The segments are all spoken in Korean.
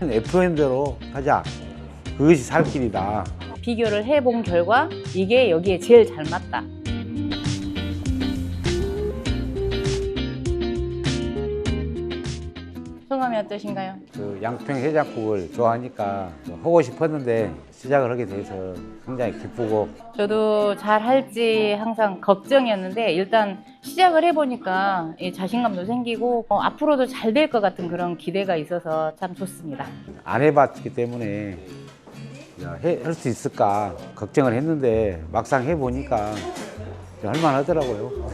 시킨 FM대로 하자. 그것이 살 길이다. 비교를 해본 결과 이게 여기에 제일 잘 맞다. 소감이 어떠신가요? 그 양평 해장국을 좋아하니까 하고 싶었는데 시작을 하게 돼서 굉장히 기쁘고 저도 잘 할지 항상 걱정이었는데 일단 시작을 해보니까 이 자신감도 생기고 어, 앞으로도 잘 될 것 같은 그런 기대가 있어서 참 좋습니다. 안 해봤기 때문에 할 수 있을까 걱정을 했는데 막상 해보니까 할만하더라고요.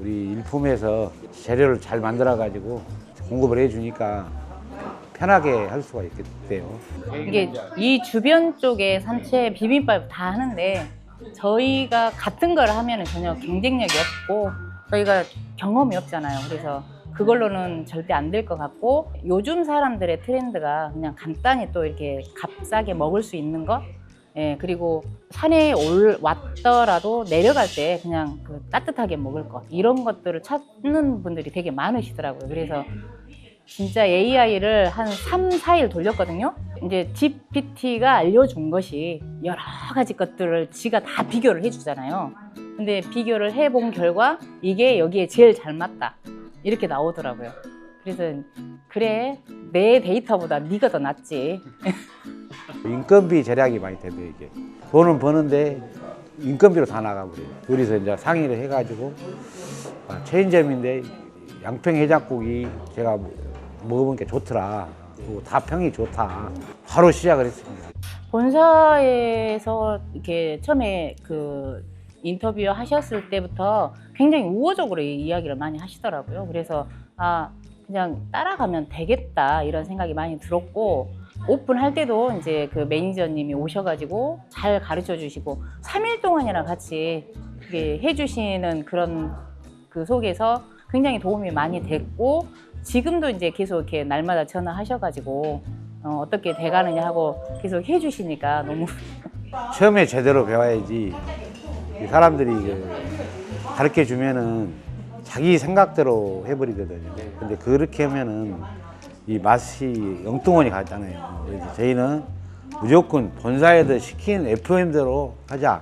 우리 일품에서 재료를 잘 만들어 가지고 공급을 해주니까 편하게 할 수가 있겠대요. 이게 이 주변 쪽에 산채 비빔밥 다 하는데 저희가 같은 걸 하면 전혀 경쟁력이 없고 저희가 경험이 없잖아요. 그래서 그걸로는 절대 안 될 것 같고 요즘 사람들의 트렌드가 그냥 간단히 또 이렇게 값싸게 먹을 수 있는 것 예, 그리고 산에 올 왔더라도 내려갈 때 그냥 그 따뜻하게 먹을 것 이런 것들을 찾는 분들이 되게 많으시더라고요. 그래서 진짜 AI를 한 3, 4일 돌렸거든요. 이제 GPT가 알려준 것이 여러 가지 것들을 지가 다 비교를 해주잖아요. 근데 비교를 해본 결과 이게 여기에 제일 잘 맞다. 이렇게 나오더라고요. 그래서 그래 내 데이터보다 네가 더 낫지. 인건비 절약이 많이 되대요 이게. 돈은 버는데 인건비로 다 나가버려요. 그래서 이제 상의를 해가지고 아, 체인점인데 양평 해장국이 제가 먹어보니까 좋더라. 그리고 다 평이 좋다. 바로 시작을 했습니다. 본사에서 이렇게 처음에 그 인터뷰 하셨을 때부터 굉장히 우호적으로 이 이야기를 많이 하시더라고요. 그래서 아 그냥 따라가면 되겠다 이런 생각이 많이 들었고 오픈할 때도 이제 그 매니저님이 오셔가지고 잘 가르쳐 주시고 3일 동안이나 같이 이렇게 해주시는 그런 그 속에서 굉장히 도움이 많이 됐고 지금도 이제 계속 이렇게 날마다 전화하셔가지고 어, 어떻게 돼가느냐 하고 계속 해주시니까 너무 처음에 제대로 배워야지 이 사람들이 가르쳐 주면은 자기 생각대로 해버리거든요. 근데 그렇게 하면은 이 맛이 영뚱원이 가잖아요. 그래서 저희는 무조건 본사에서 시킨 FM대로 하자.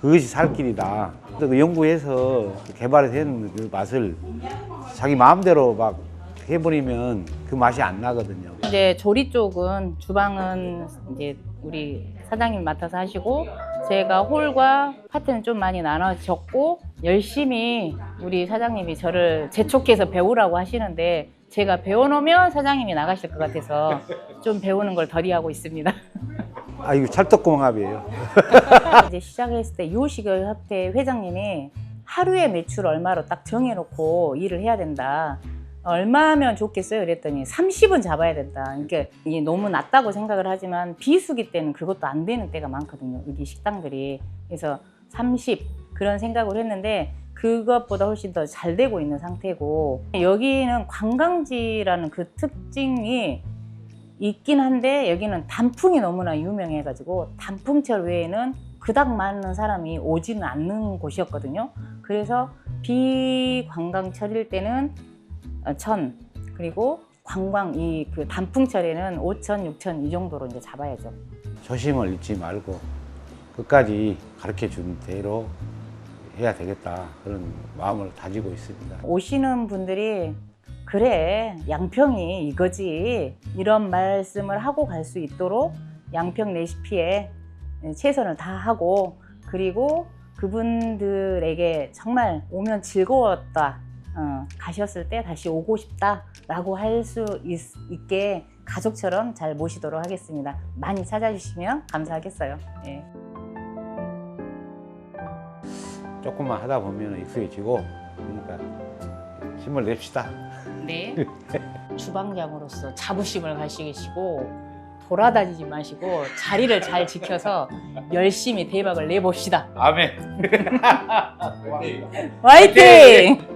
그것이 살 길이다. 그래서 그 연구해서 개발된 그 맛을 자기 마음대로 막 해버리면 그 맛이 안 나거든요. 이제 조리 쪽은 주방은 이제 우리 사장님 맡아서 하시고 제가 홀과 파트는 좀 많이 나눠졌고 열심히 우리 사장님이 저를 재촉해서 배우라고 하시는데 제가 배워놓으면 사장님이 나가실 것 같아서 좀 배우는 걸 덜이 하고 있습니다. 아, 이거 찰떡궁합이에요. 이제 시작했을 때 유식을 협회 회장님이 하루에 매출 얼마로 딱 정해놓고 일을 해야 된다. 얼마면 좋겠어요? 그랬더니 30은 잡아야 된다. 그러니까 이게 너무 낮다고 생각을 하지만 비수기 때는 그것도 안 되는 때가 많거든요. 여기 식당들이. 그래서 30 그런 생각을 했는데 그것보다 훨씬 더 잘 되고 있는 상태고 여기는 관광지라는 그 특징이 있긴 한데 여기는 단풍이 너무나 유명해 가지고 단풍철 외에는 그닥 많은 사람이 오지는 않는 곳이었거든요. 그래서 비관광철일 때는 어, 천 그리고 관광 이 그 단풍철에는 오천, 육천 이 정도로 이제 잡아야죠. 초심을 잃지 말고 끝까지 가르쳐 준 대로 해야 되겠다 그런 마음을 다지고 있습니다. 오시는 분들이 그래 양평이 이거지 이런 말씀을 하고 갈 수 있도록 양평 레시피에 최선을 다하고 그리고 그분들에게 정말 오면 즐거웠다 어, 가셨을 때 다시 오고 싶다 라고 할 수 있게 가족처럼 잘 모시도록 하겠습니다. 많이 찾아주시면 감사하겠어요. 예. 조금만 하다 보면 익숙해지고 그러니까 힘을 냅시다. 네. 주방장으로서 자부심을 가지시고 돌아다니지 마시고 자리를 잘 지켜서 열심히 대박을 내봅시다. 아멘. 화이팅!